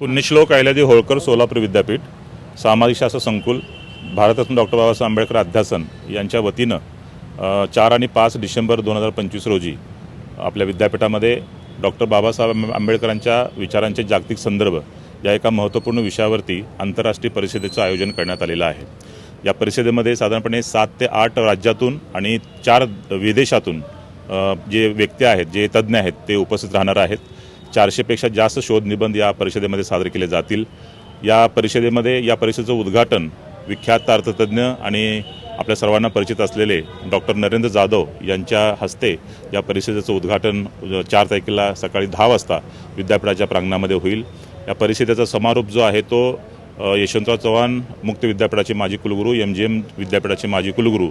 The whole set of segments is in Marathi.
पुण्यश्लोक अहिल्यादेवी होळकर सोलापूर विद्यापीठ सामाजिक शास्त्र संकुल भारतरत्न डॉक्टर बाबासाहेब आंबेडकर अध्यासन यांच्या वतीनं चार आणि पाच डिसेंबर दोन हजार पंचवीस रोजी आपल्या विद्यापीठामध्ये डॉक्टर बाबासाहेब आंबेडकरांच्या विचारांचे जागतिक संदर्भ या एका महत्त्वपूर्ण विषयावरती आंतरराष्ट्रीय परिषदेचं आयोजन करण्यात आलेलं आहे. या परिषदेमध्ये साधारणपणे सात ते आठ राज्यातून आणि चार विदेशातून जे व्यक्ती आहेत जे तज्ज्ञ आहेत ते उपस्थित राहणार आहेत. चारशेपेक्षा जास्त शोध निबंध या परिषदेमध्ये सादर केले जातील. या परिषदेमध्ये या परिषदेचं उद्घाटन विख्यात अर्थतज्ज्ञ आणि आपल्या सर्वांना परिचित असलेले डॉक्टर नरेंद्र जाधव यांच्या हस्ते या परिषदेचं उद्घाटन चार तारखेला सकाळी दहा वाजता विद्यापीठाच्या प्रांगणामध्ये होईल. या परिषदेचा समारोप जो आहे तो यशवंतराव चव्हाण मुक्त विद्यापीठाचे माजी कुलगुरू एम जी एम विद्यापीठाचे माजी कुलगुरू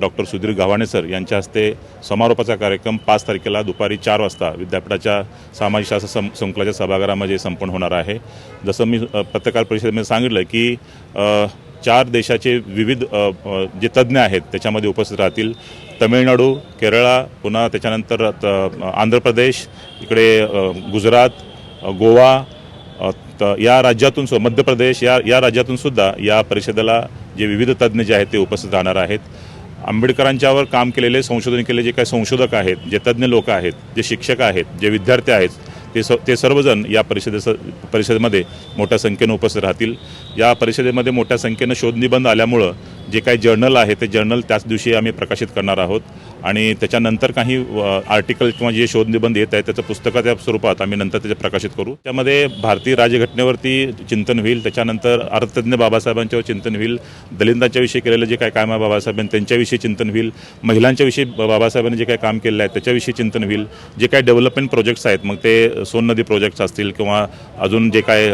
डॉक्टर सुधीर गव्हाणे सर यांच्या हस्ते समारोपाचा कार्यक्रम पाच तारखेला दुपारी चार वाजता विद्यापीठाच्या सामाजिक शास्त्र सं संकुलाच्या सभागृहामध्ये संपन्न होणार आहे. जसं मी पत्रकार परिषदेमध्ये सांगितलं की चार देशाचे विविध जे तज्ज्ञ आहेत त्याच्यामध्ये उपस्थित राहतील. तमिळनाडू केरळा पुन्हा त्याच्यानंतर त- आंध्र प्रदेश इकडे गुजरात गोवा या राज्यातून सु मध्य प्रदेश या या राज्यातून सुद्धा या परिषदेला जे विविध तज्ज्ञ जे आहेत ते उपस्थित राहणार आहेत. आंबेडकरांच्यावर काम केलेले संशोधन केले जे काही संशोधक आहेत जे तज्ज्ञ लोक आहेत जे शिक्षक आहेत जे विद्यार्थी आहेत ते स ते सर्वजण या परिषदेचं परिषदेमध्ये मोठ्या संख्येनं उपस्थित राहतील. या परिषदेमध्ये मोठ्या संख्येनं शोधनिबंध आल्यामुळं जे काही जर्नल आहे ते जर्नल त्याच दिवशी आम्ही प्रकाशित करणार आहोत. आणि त्याच्यानंतर काही आर्टिकल किंवा जे शोधनिबंध येत आहेत त्याचं पुस्तकाच्या स्वरूपात आम्ही नंतर त्याचे प्रकाशित करू. त्यामध्ये भारतीय राज्यघटनेवरती चिंतन होईल त्याच्यानंतर अर्थतज्ञ बाबासाहेबांच्यावर चिंतन होईल दलितांच्याविषयी केलेलं जे काय काम आहे बाबासाहेबांनी त्यांच्याविषयी चिंतन होईल महिलांच्याविषयी बाबासाहेबांनी जे काय काम केलेलं आहे त्याच्याविषयी चिंतन होईल जे काय डेव्हलपमेंट प्रोजेक्ट्स आहेत मग ते सोन नदी प्रोजेक्ट्स असतील किंवा अजून जे काय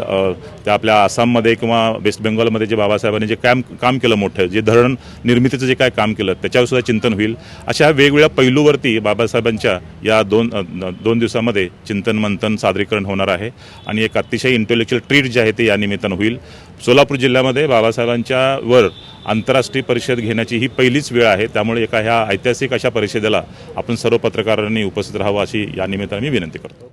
त्या आपल्या आसाममध्ये किंवा वेस्ट बेंगॉलमध्ये जे बाबासाहेबांनी जे काम काम केलं मोठं जे धरण निर्मितीचं जे काय काम केलं त्याच्यावर सुद्धा चिंतन होईल अशा वेगवेगळ्या पैलूवरती बाबासाहेबांच्या या दोन दोन दिवसामध्ये चिंतन मंथन सादरीकरण होणार आहे. आणि एक अतिशय इंटेलेक्च्युअल ट्रीट जे आहे ते या निमित्तानं होईल. सोलापूर जिल्ह्यामध्ये बाबासाहेबांच्या वर आंतरराष्ट्रीय परिषद घेण्याची ही पहिलीच वेळ आहे. त्यामुळे एका ह्या ऐतिहासिक अशा परिषदेला आपण सर्व पत्रकारांनी उपस्थित राहावं अशी या निमित्तानं मी विनंती करतो.